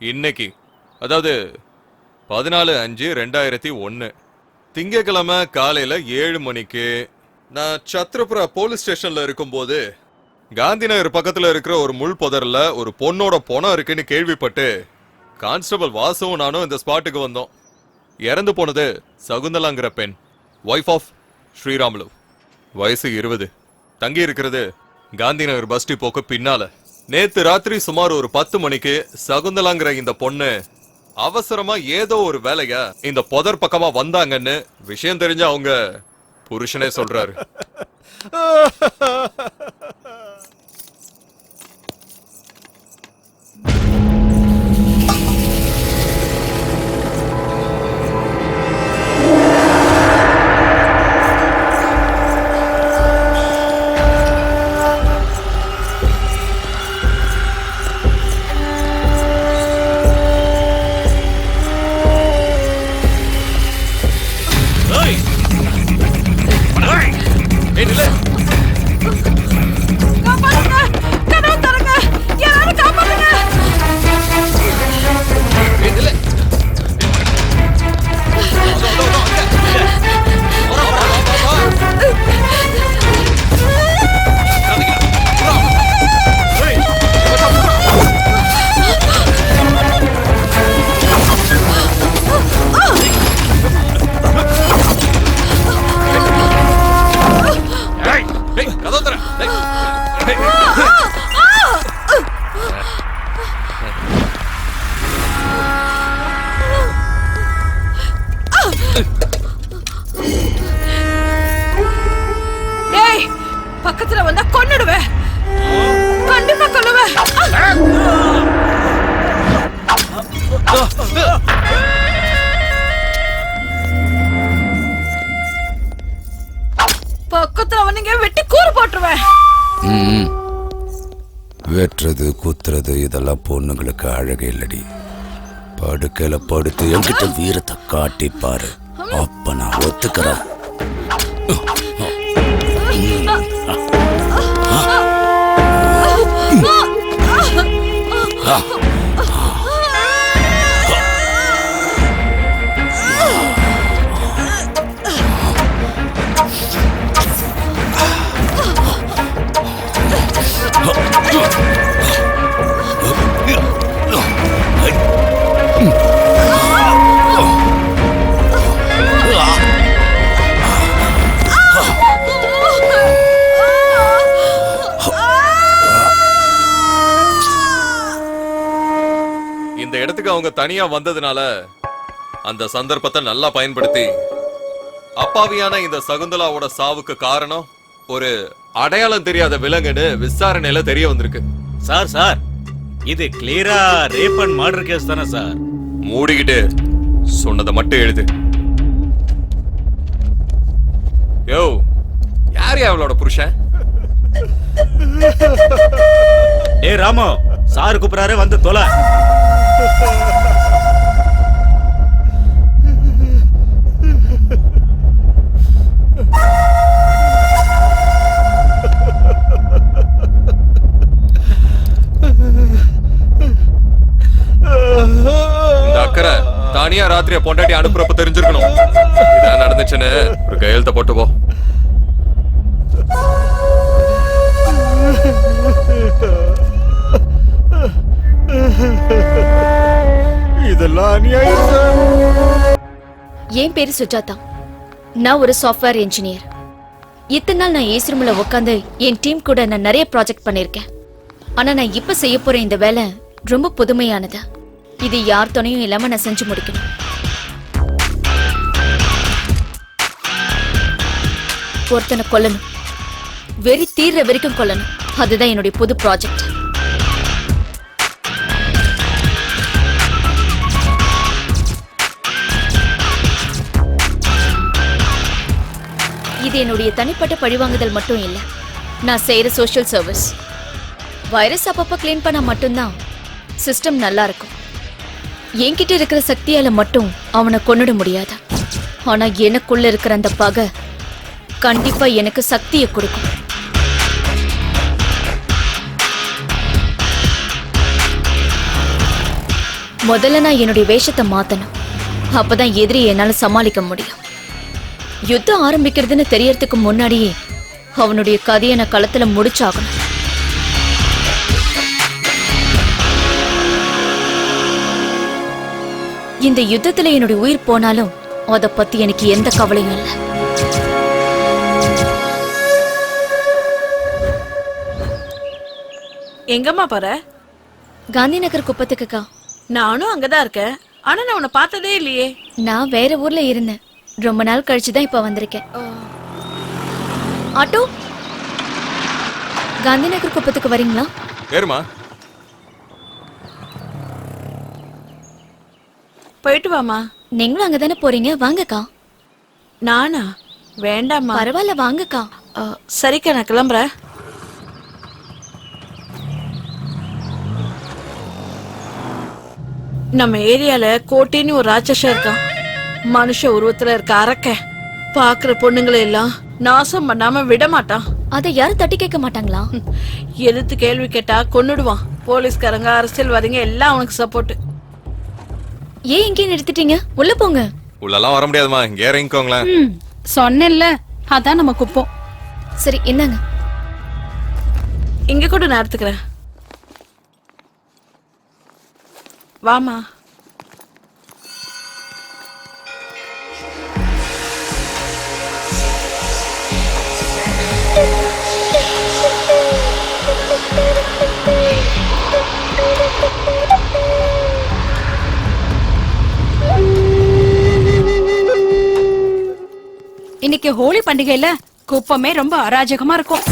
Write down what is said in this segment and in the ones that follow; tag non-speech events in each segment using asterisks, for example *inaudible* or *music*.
இன்னைக்கு. அதாவது பதினாலு அஞ்சு ரெண்டாயிரத்தி ஒன்று திங்கக்கிழமை காலையில் ஏழு மணிக்கு நான் சத்ரபுரா போலீஸ் ஸ்டேஷனில் இருக்கும்போது காந்தி நகர் பக்கத்தில் இருக்கிற ஒரு முள் புதரில் ஒரு பொண்ணோட பணம் இருக்குன்னு கேள்விப்பட்டு கான்ஸ்டபிள் வாசவும் நானும் இந்த ஸ்பாட்டுக்கு வந்தோம். இறந்து போனது சகுந்தலாங்கிற பெண். Wife of Sriramulu. வயசு இருபது. தங்கி இருக்கிறது காந்தி நகர் பஸ் டிப்போக்கு பின்னால. நேத்து ராத்திரி சுமார் ஒரு பத்து மணிக்கு சகுந்தலாங்கிற இந்த பொண்ணு அவசரமா ஏதோ ஒரு வேலையா இந்த புதர் பக்கமா வந்தாங்கன்னு விஷயம் தெரிஞ்ச அவங்க புருஷனே சொல்றாரு. *laughs* வந்தீங்க வெட்டி கூறு போட்டுருவேன். வெட்டுறது குத்துறது இதெல்லாம் பொண்ணுங்களுக்கு அழகு இல்லடி படுக்கையில படுத்து என்கிட்ட வீரத்தை காட்டி பாரு அப்ப நான் ஒத்துக்கிறேன் இந்த இடத்துக்கு அவங்க தனியா வந்ததுனால அந்த சந்தர்ப்பத்தை நல்லா பயன்படுத்தி அப்பாவியான இந்த சகுந்தலாவோட சாவுக்கு காரணம் ஒரு அடையாளம் தெரியாத விலங்குன்னு விசாரணையில தெரிய வந்திருக்கு. Sir sir. இது கிளியரா ரேப் அண்ட் மர்டர் கேஸ் தானே சார்? மூடிக்கிட்டு சொன்னதை மட்டும் எழுது. யோ யார் அவளோட புருஷன்? ஏ ராமு சார் கூப்பிடாரு வந்து தொலை. தானியா ராத்திரியா பொண்டாட்டி அனுப்புறப்ப தெரிஞ்சிருக்கணும். இதான் நடந்துச்சுன்னு ஒரு கையெழுத்த போட்டு போ இதெல்லாம் அநியாயம் சார் என் பேரு சுஜாதா. நான் ஒரு சாஃப்ட்வேர் இன்ஜினியர் இத்தனை நாள் நான் ஏசி ரூம்ல உட்காந்து என் டீம் கூட நான் நிறைய ப்ராஜெக்ட் பண்ணியிருக்கேன் ஆனா நான் இப்ப செய்ய போற இந்த வேலை ரொம்ப புதுமையானது. இது யார் துணையும் இல்லாம நான் செஞ்சு முடிக்கணும். ஒருத்தனை கொல்லணும். வெறி தீர்ற வரைக்கும் கொல்லணும். அதுதான் என்னுடைய புது ப்ராஜெக்ட் இது என்னுடைய தனிப்பட்ட பழிவாங்குதல் மட்டும் இல்லை. நான் செய்கிற சோஷியல் சர்வீஸ் வைரஸ் அப்பப்போ க்ளீன் பண்ணால் மட்டும்தான் சிஸ்டம் நல்லா இருக்கும். என்கிட்ட இருக்கிற சக்தியால் மட்டும் அவனை கொன்னுட முடியாது? ஆனால் எனக்குள்ள இருக்கிற அந்த பகை கண்டிப்பாக எனக்கு சக்தியை கொடுக்கும். முதல்ல நான் என்னுடைய வேஷத்தை மாற்றணும் அப்போ தான் எதிரி என்னால் சமாளிக்க முடியும். யுத்தம் ஆரம்பிக்கிறதுன்னு தெரியறதுக்கு முன்னாடியே அவனுடைய கதையை நான் களத்துல முடிச்சாகணும். இந்த யுத்தத்துல என்னுடைய உயிர் போனாலும் அத பத்தி எனக்கு எந்த கவலையும் இல்லை. எங்கம்மா போற? காந்தி நகர் குப்பத்துக்குக்கா. நானும் அங்கதான் இருக்கேன். ஆனா நான் உன்னை பார்த்ததே இல்லையே. நான் வேற ஊர்ல இருந்தேன். ரொம்ப நாள் கழிச்சு தான் இப்ப வந்திருக்கேன். ஆட்டோ? காந்தி நகர் குப்பத்துக்கு வரீங்களா? ஏறுமா. போயிட்டு வாமா நீங்களும் அங்கதானே போறீங்க? வாங்கக்கா. நானா? வேண்டாம்மா. பரவாயில்ல வாங்கக்கா. சரிக்கா நான் கிளம்புறேன் நம்ம ஏரியால கோட்டைன்னு ஒரு ராட்சசம் இருக்கான். மனுஷ உருவத்துல இருக்க அரக்க பாக்குற பொண்ணுங்களை எல்லாம் நாசம் பண்ணாம விட மாட்டான் அதை யாரும் தட்டி கேட்க மாட்டாங்களா? எதிர்த்து கேள்வி கேட்டா கொன்னுடுவான். போலீஸ்காரங்க அரசியல்வாதிங்க எல்லாம் அவனுக்கு சப்போர்ட் ஏன் இங்கே நிறுத்திட்டீங்க? உள்ள போங்க. உள்ளெல்லாம் வர முடியாதுமா இங்கே இறங்கிக்கோங்களேன். சொன்னேன்ல அதான் நம்ம குப்பம். சரி என்னங்க? இங்க கூட நான் எடுத்துக்கிறேன். வாமா இன்னைக்கு ஹோலி பண்டிகையில குப்பமே ரொம்ப அராஜகமா இருக்கும்.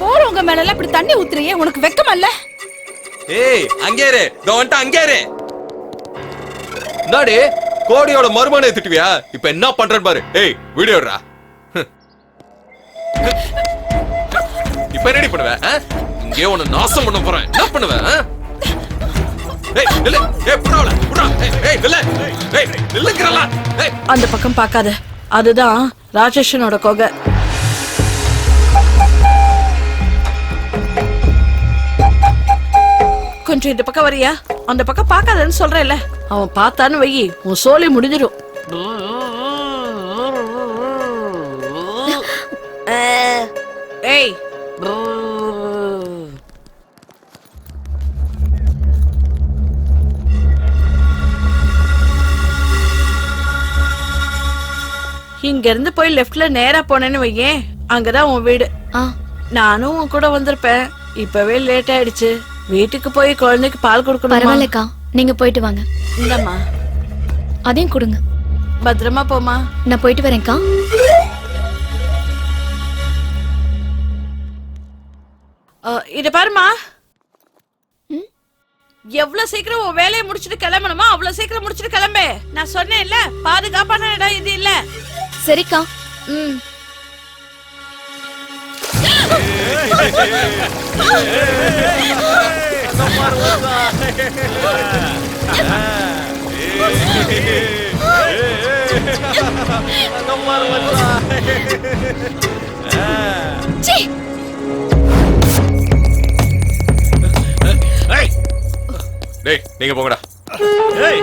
போறவங்க மேல எல்லாம் இப்படி தண்ணி ஊத்துறியே உனக்கு வெக்கம் அல்ல ஏய் அங்கே இரு. இதோ வந்துட்டு அங்கே என்னடி கோடியோட மருமனை திட்டுவியா? இப்ப என்ன பண்றேன்னு பாரு. ஏய் வீடியோடா இப்ப என்னடி பண்ணுவ ஆ? இங்கே உன்னை நாசம் பண்ண போறேன். என்ன பண்ணுவ ஆ? ஏய் நில்லு. ஏய் புறாவல புறா ஏய் ஏய் நில்லு. ஏய் நில்லுங்கறல ஏய். அந்த பக்கம் பார்க்காத. அதுதான் ராட்சசனோட கொகை. கொஞ்சம் இந்த பக்கம் வரியா? அந்த பக்கம் பார்க்காதன்னு சொல்றேன்ல. அவன் பார்த்தான்னு வை உன் சோலி முடிஞ்சிடும் ஏய். இங்க இருந்து போய் லெஃப்ட்ல நேரா போனேன்னு வையேன். அங்கதான் உன் வீடு. நானும் உன் கூட வந்திருப்பேன். இப்பவே லேட் ஆயிடுச்சு. வீட்டுக்கு போய் குழந்தைக்கு பால் கொடுக்கணும்? பரவாயில்லக்கா. நீங்க போயிட்டு வாங்க. இந்தம்மா. அதையும் கொடுங்க. பத்திரமா போமா நான் போயிட்டு வரேன்க்கா. இத பாருமா எவ்வளவு சீக்கிரம் உன் வேலையை முடிச்சிட்டு கிளம்பணுமா அவ்வளவு சீக்கிரம் முடிச்சிட்டு கிளம்பு நான் சொன்னேன்ல பாதுகாப்பான இடம் இது இல்ல சரிக்கா ம் ஏய் டேய் நீங்க போங்கடா. ஏய்!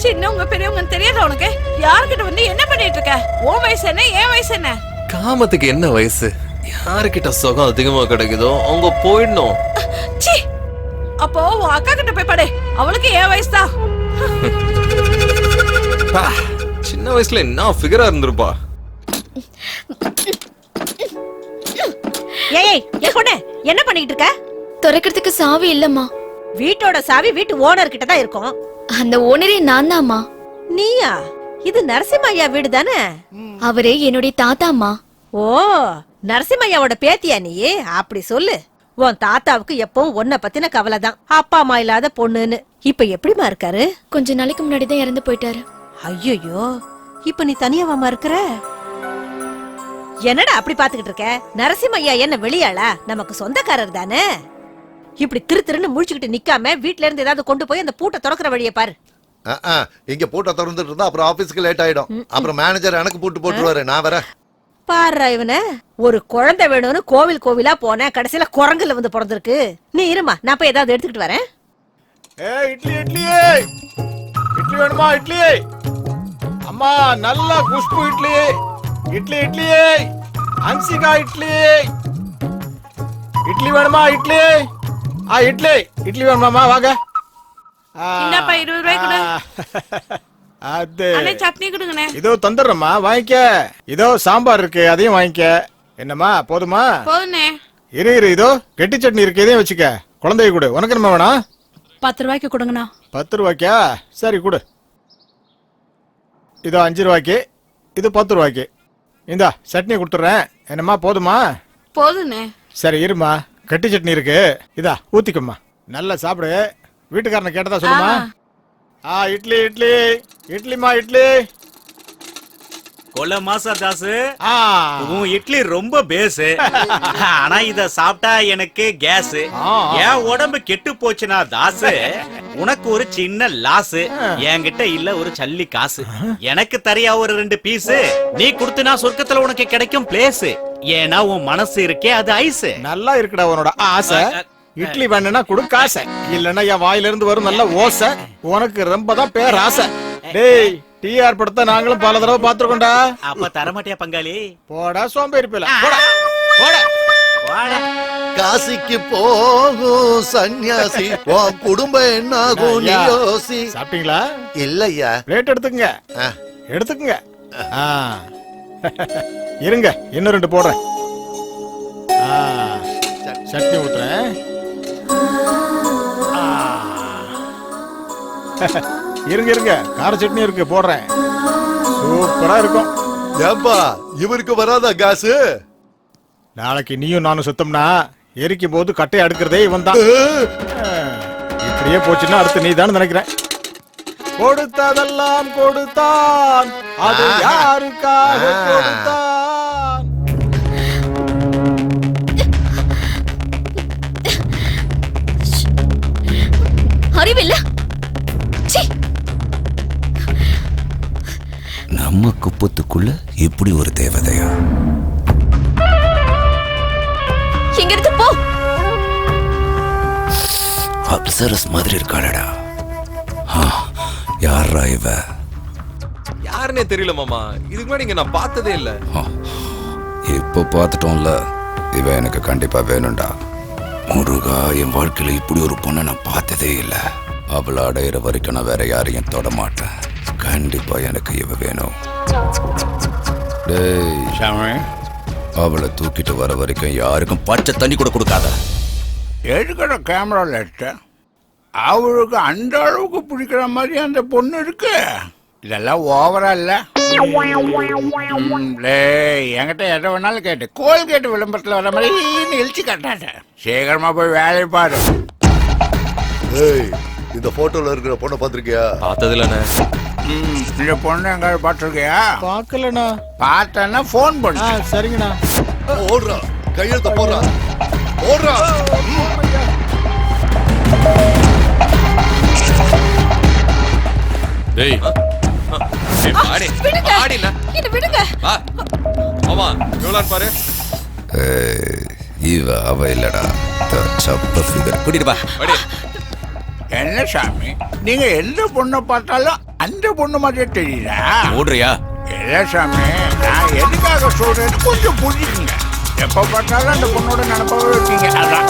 சின்னவங்க பெரியவங்க தெரியாத உனக்கு? யார்கிட்ட வந்து என்ன பண்ணிட்டு இருக்க? உன் வயசு என்ன என் வயசு என்ன? காமத்துக்கு என்ன வயசு? யாருக்கிட்ட சுகம் அதிகமா கிடைக்குதோ அவங்க போயிடணும். சீ அப்போ உன் அக்கா கிட்ட போய் படு. அவளுக்கு என் வயசு தான். *laughs* பா, சின்ன வயசுல என்ன ஃபிகரா இருந்திருப்பா? ஏய் என் பொண்ணு என்ன பண்ணிட்டு இருக்க? திறக்கிறதுக்கு சாவி இல்லம்மா. வீட்டோட சாவி வீட்டு ஓனர் கிட்ட தான் இருக்கும். அந்த ஓனரே நான் தாம்மா நீயா? இது நரசிம்மையா வீடு தானே? அவரே என்னுடைய தாத்தாம்மா. ஓ நரசிம்மையாவோட பேத்தியா நீ? அப்படி சொல்லு. உன் தாத்தாவுக்கு எப்பவும் உன்னை பத்தின கவலை தான். அப்பா அம்மா இல்லாத பொண்ணுன்னு. இப்ப எப்படிமா இருக்காரு? கொஞ்ச நாளைக்கு முன்னாடி தான் இறந்து போயிட்டாரு. ஐயோ இப்ப நீ தனியாவாமா இருக்கிற? என்னடா அப்படி பாத்துக்கிட்டு இருக்க? நரசிம்மையா என்ன வெளியாளா? நமக்கு சொந்தக்காரர் தானே? இப்படி திரு திருன்னு முழிச்சுக்கிட்டு நிக்காம வீட்ல இருந்து ஏதாவது கொண்டு போய் அந்த பூட்டை திறக்கிற வழியை பாரு. இங்க பூட்டை திறந்துட்டு இருந்தா அப்புறம் ஆபீஸ்க்கு லேட் ஆயிடும். அப்புறம் மேனேஜர் எனக்கு பூட்டு போட்டுருவாரு. நான் வரேன். பாரு இவன. ஒரு குழந்தை வேணும்னு கோவில் கோவிலா போனேன் கடைசியில குரங்குல வந்து பிறந்திருக்கு. நீ இருமா நான் போய் ஏதாவது எடுத்துக்கிட்டு வரேன். ஏ இட்லி இட்லி இட்லி வேணுமா இட்லி? அம்மா நல்ல குஷ்பு இட்லி. இட்லி இட்லி அன்சிகா இட்லி. இட்லி வேணுமா இட்லி? ஆ இட்லி. இட்லி வேணுமாமா வாங்க. ஆ, இந்தாப்பா, இருபது ரூபாய் கொடு. அது. அண்ணே சட்னி கொடுங்கண்ணே. இதோ தந்துடுறேம்மா வாங்கிக்க. இதோ சாம்பார் இருக்கு அதையும் வாங்கிக்க. என்னம்மா போதுமா? போதுண்ணே. இரு இரு இதோ கெட்டி சட்னி இருக்கு இதையும் வச்சுக்க. குழந்தைய கொடு. உனக்கு என்ன வேணாம்? பத்து ரூபாய்க்கு கொடுங்கண்ணா. பத்து ரூபாய்க்கா? சரி கொடு. இதோ அஞ்சு ரூபாய்க்கு. இது பத்து ரூபாய்க்கு. இந்தா சட்னி கொடுத்துட்றேன். என்னம்மா போதுமா? போதுண்ணே சரி இருமா கட்டி சட்னி இருக்கு. இதா ஊத்திக்கம்மா. நல்லா சாப்பிடு. வீட்டுக்காரனை கேட்டதா சொல்லுமா? ஆ இட்லி இட்லி. இட்லிமா இட்லி. கொல்ல மாசா தாசு உன் இட்லி ரொம்ப பேஸ் ஆனா இத சாப்பிட்டா எனக்கு கேஸ். என் உடம்பு கெட்டு போச்சுனா தாசு உனக்கு ஒரு சின்ன லாஸ் என்கிட்ட இல்ல ஒரு சல்லி காசு. எனக்கு தரியா ஒரு ரெண்டு பீஸ் நீ கொடுத்தினா சொர்க்கத்துல உனக்கு கிடைக்கும் பிளேஸ் ஏன்னா உன் மனசு இருக்கே அது ஐஸ் நல்லா இருக்குடா உன்னோட ஆசை. இட்லி வேணும்னா கொடு காசை. இல்லன்னா என் வாயில இருந்து வரும் நல்ல ஓசை. உனக்கு ரொம்ப தான் பேர் ஆசை டேய் டிஆர் படத்தை நாங்களும் பல தடவை பாத்துருக்கோம்டா அப்ப தரமாட்டியா பங்காளி போடா சோம்பேறி பேல போடா போடா வாடா. காசிக்கு போகும் சன்னியாசி உன் குடும்பம் என்னாகும் நீ ஐயா. யோசி சாப்பிட்டீங்களா இல்லையா பிளேட் எடுத்துக்கங்க ஆ. எடுத்துக்கங்க ஆ. இருங்க இன்னும் ரெண்டு போடுறேன் ஆ. சட்னி ஊத்துறேன். இருங்க இருங்க. கார சட்னி இருக்கு போடுறேன். சூப்பரா இருக்கும். ஏப்பா இவருக்கு வராதா காசு? நாளைக்கு நீயும் நானும் சுத்தம்னா எரிக்கும் போது கட்டையை அடுக்கிறதே இவன் தான் இப்படியே போச்சுன்னா அடுத்து நீ தான் நினைக்கிறேன். கொடுத்ததெல்லாம் கொடுத்தான். அது. யாருக்காக. கொடுத்தான்? இப்படி ஒரு தேவதையா? இங்க இருந்து போ. அப்சரஸ் மாதிரி இருக்காளடா. ஆ, யார்ரா இவ? யாருன்னே தெரியல மாமா. இதுக்கு முன்னாடி இங்க நான் பார்த்ததே இல்ல. இப்போ பார்த்துட்டோம்ல. இவ எனக்கு கண்டிப்பா வேணும்டா. முருகா என் வாழ்க்கையில இப்படி ஒரு பொண்ணை நான் பார்த்ததே இல்ல. அவளை அடையிற வரைக்கும் நான் வேற யாரையும் தொட மாட்டேன். கண்டிப்பா எனக்கு இவ வேணும். டேய். அவளை தூக்கிட்டு வர வரைக்கும் யாருக்கும் பச்சை தண்ணி கூட கொடுக்காத. எடுக்கிற கேமராவில் எடுத்தேன் அவளுக்கு அந்த அளவுக்கு பிடிக்கிற மாதிரி அந்த பொண்ணு இருக்கு. இதெல்லாம் ஓவரா இல்ல? என்கிட்ட எதை வேணாலும் கேட்டு. கோல்கேட் விளம்பரத்தில் வர மாதிரி இழிச்சு கட்டாட்ட சீக்கிரமா போய் வேலையை பாரு. ஏய் இந்த போட்டோல இருக்கிற பொண்ணை பாத்திருக்கியா பார்த்தது இல்லண்ணே ம், இந்த பொண்ணு எங்காவது பார்த்துருக்கியா பார்க்கலண்ணா பார்த்தேன்னா ஃபோன் பண்ணு. சரிங்கண்ணா. ஓடுறா கையெழுத்த போடுறா. ஓடுறா. டேய். ஆடி ஆடில இது விடுங்க. வா. மாமா எவ்வளோ பாரு? ஏய், இவ அவ இல்லடா. த சப்ப ஃபிகர் கூட்டிட்டு என்ன சாமி? நீங்க எந்த பொண்ணை பார்த்தாலும் அந்த பொண்ணு மாதிரியே தெரியுதா ஓடுறியா இல்ல சாமி நான் எதுக்காக சொல்றேன்னு கொஞ்சம் புரிஞ்சுக்குங்க. எப்ப பார்த்தாலும் அந்த பொண்ணோட நினப்பாவே இருக்கீங்க அதான்.